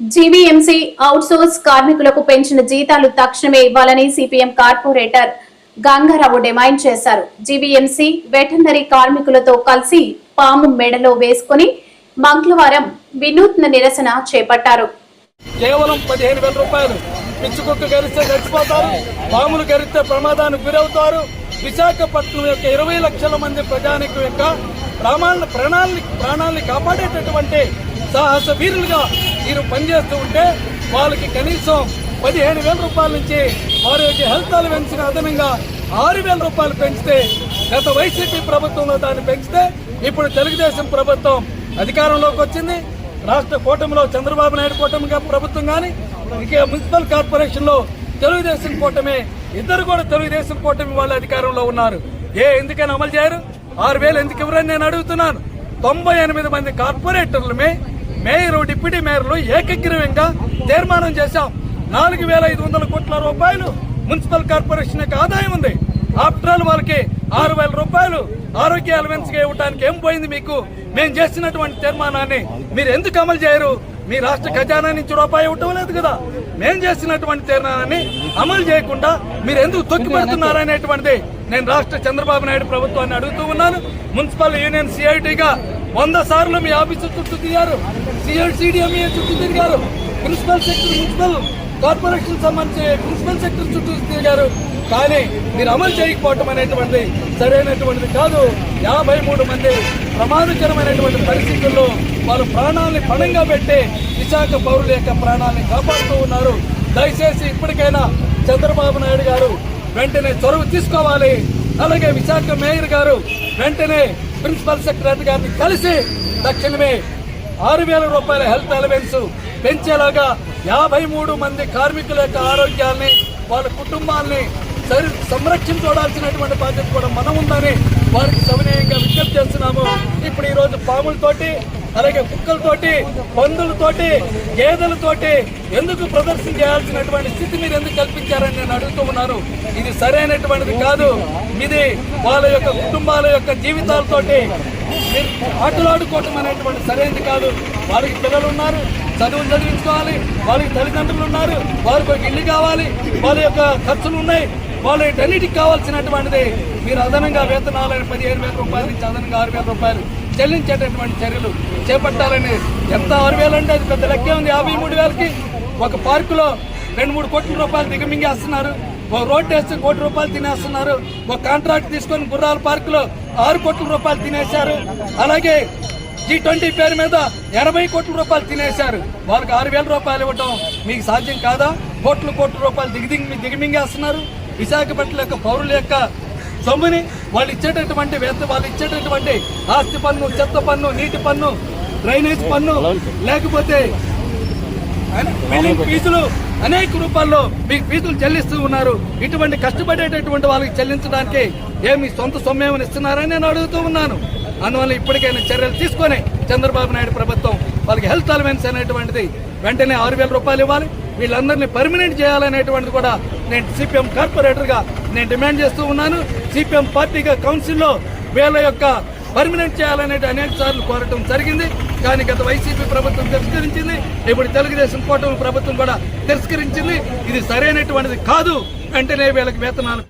GVMC outsource కార్మికులకు పెంచిన జీతాలు తక్షణమే ఇవ్వాలని సిపిఎం కార్పొరేటర్ గంగారావు డిమాండ్ చేశారు. జీవీఎంసీ వెటర్నరీ కార్మికులతో కలిసి పాము మెడలో వేసుకుని మంగళవారం వినూత్న నిరసన చేపట్టారు. కేవలం పదిహేను వేల రూపాయలు పిచ్చుకుక్క గరిస్తే చచ్చిపోతారు పాములు గరిస్తే ప్రమాదానికి గురవుతారు. విశాఖపట్నం యొక్క ఇరవై లక్షల మంది ప్రజానికం యొక్క ప్రామాణ ప్రాణాలని ప్రాణాలని కాపాడేటటువంటి సాహస వీరులుగా వీరు పనిచేస్తూ ఉంటే వాళ్ళకి కనీసం పదిహేను వేల రూపాయల నుంచి వారి యొక్క హెల్త్ అలవెన్స్ అదనంగా ఆరు వేల రూపాయలు పెంచితే గత వైసీపీ ప్రభుత్వంలో దాన్ని పెంచితే ఇప్పుడు తెలుగుదేశం ప్రభుత్వం అధికారంలోకి వచ్చింది. రాష్ట్ర కూటమిలో చంద్రబాబు నాయుడు కూటమి ప్రభుత్వం కానీ ఇక మున్సిపల్ కార్పొరేషన్లో తెలుగుదేశం కూటమి ఇద్దరు కూడా తెలుగుదేశం కూటమి వాళ్ళ అధికారంలో ఉన్నారు. ఏ ఎందుకని అమలు చేయరు? ఆరు వేలు ఎందుకు ఇవ్వరని నేను అడుగుతున్నాను. తొంభై ఎనిమిది మంది కార్పొరేటర్లమే మేయరు డిప్యూటీ మేయర్లు ఏకగ్రీవంగా తీర్మానం చేశాం. నాలుగు వేల ఐదు వందల కోట్ల రూపాయలు మున్సిపల్ కార్పొరేషన్ యొక్క ఆదాయం ఉంది. ఆఫ్టర్ ఆల్ వాళ్ళకి ఆరు వేల రూపాయలు ఆరోగ్య అలవెన్స్ ఇవ్వడానికి ఏం పోయింది మీకు? మేము చేసినటువంటి తీర్మానాన్ని మీరు ఎందుకు అమలు చేయరు? మీ రాష్ట్ర ఖజానా నుంచి రూపాయి ఇవ్వటం లేదు కదా. మేము చేసినటువంటి తీర్మానాన్ని అమలు చేయకుండా మీరు ఎందుకు తొక్కిపెడుతున్నారనేటువంటిది నేను రాష్ట్ర చంద్రబాబు నాయుడు ప్రభుత్వాన్ని అడుగుతూ ఉన్నాను. మున్సిపల్ యూనియన్ సిఐటిగా వంద సార్లు మీ ఆఫీసు చుట్టూ తిరిగారు. సిఐసిడిఎంఏ చుట్టూ తిరిగారు. ప్రిన్సిపల్ సెక్టర్ మున్సిపల్ కార్పొరేషన్ సంబంధించి ప్రిన్సిపల్ సెక్టర్ చుట్టూ తిరిగారు. కానీ మీరు అమలు చేయకపోవటం అనేటువంటిది సరైనటువంటిది కాదు. యాభై మూడు మంది ప్రమాదకరమైనటువంటి పరిస్థితుల్లో వారు ప్రాణాలని పణంగా పెట్టి విశాఖ పౌరుల యొక్క ప్రాణాలని కాపాడుతూ ఉన్నారు. దయచేసి ఇప్పటికైనా చంద్రబాబు నాయుడు గారు వెంటనే చొరవ తీసుకోవాలి. అలాగే విశాఖ మేయర్ గారు వెంటనే ప్రిన్సిపల్ సెక్రటరీ గారిని కలిసి తక్షణమే ఆరు వేల రూపాయల హెల్త్ అలవెన్స్ పెంచేలాగా యాభై మూడు మంది కార్మికుల యొక్క ఆరోగ్యాల్ని వాళ్ళ కుటుంబాల్ని సరి సంరక్షించుకోవాల్సినటువంటి బాధ్యత కూడా మనం ఉందని వారికి సవినయంగా విజ్ఞప్తి పాములతోటి అలాగే కుక్కలతోటి పందులతోటి గేదెలతోటి ఎందుకు ప్రదర్శన చేయాల్సినటువంటి స్థితి మీరు ఎందుకు కల్పించారని నేను అడుగుతూ ఉన్నాను ఇది సరైనటువంటిది కాదు. ఇది వాళ్ళ యొక్క కుటుంబాల యొక్క జీవితాలతోటి మీరు ఆటలాడుకోవటం అనేటువంటి సరైనది కాదు. వాళ్ళకి పిల్లలు ఉన్నారు చదువులు చదివించుకోవాలి వాళ్ళకి తల్లిదండ్రులు ఉన్నారు వారికి ఒక ఇల్లు కావాలి వాళ్ళ యొక్క ఖర్చులు ఉన్నాయి వాళ్ళన్నిటికి కావాల్సినటువంటిది మీరు అదనంగా వేతనాలని పదిహేను వేల రూపాయలు నుంచి అదనంగా ఆరు వేల రూపాయలు చెల్లించేటటువంటి చర్యలు చేపట్టాలని ఎంత ఆరు వేలు అంటే అది పెద్ద లెక్కే ఉంది. యాభై మూడు వేలకి ఒక పార్కులో రెండు మూడు కోట్ల రూపాయలు దిగమింగేస్తున్నారు. ఒక రోడ్ వేస్తే కోటి రూపాయలు తినేస్తున్నారు. ఒక కాంట్రాక్ట్ తీసుకొని గుర్రాల పార్కులో ఆరు కోట్ల రూపాయలు తినేశారు. అలాగే జీ ట్వంటీ పేరు మీద ఎనభై కోట్ల రూపాయలు తినేశారు. వాళ్ళకి ఆరు వేల రూపాయలు ఇవ్వటం మీకు సాధ్యం కాదా? కోట్ల కోట్ల రూపాయలు దిగి దిగి దిగమింగేస్తున్నారు. విశాఖపట్నం యొక్క పౌరుల యొక్క సొమ్ముని వాళ్ళు ఇచ్చేటటువంటి వేత వాళ్ళు ఇచ్చేటటువంటి ఆస్తి పన్ను చెత్త పన్ను నీటి పన్ను డ్రైనేజ్ పన్ను లేకపోతే బిల్డింగ్ ఫీజులు అనేక రూపాల్లో మీకు ఫీజులు చెల్లిస్తూ ఉన్నారు. ఇటువంటి కష్టపడేటటువంటి వాళ్ళకి చెల్లించడానికి ఏమి సొంత సొమ్మేమని ఇస్తున్నారని నేను అడుగుతూ ఉన్నాను. అందువల్ల ఇప్పటికైనా చర్యలు తీసుకొని చంద్రబాబు నాయుడు ప్రభుత్వం వాళ్ళకి హెల్త్ అలవెన్స్ అనేటువంటిది వెంటనే ఆరు వేల రూపాయలు ఇవ్వాలి. వీళ్ళందరినీ పర్మనెంట్ చేయాలనేటువంటిది కూడా నేను సిపిఎం కార్పొరేటర్గా నేను డిమాండ్ చేస్తూ ఉన్నాను. సిపిఎం పార్టీగా కౌన్సిల్లో వీళ్ళ యొక్క పర్మనెంట్ చేయాలనే అనేక సార్లు కోరటం జరిగింది. కానీ గత వైసీపీ ప్రభుత్వం తిరస్కరించింది. ఇప్పుడు తెలుగుదేశం కూటమి ప్రభుత్వం కూడా తిరస్కరించింది. ఇది సరైనటువంటిది కాదు. వెంటనే వీళ్ళకి వేతనాలు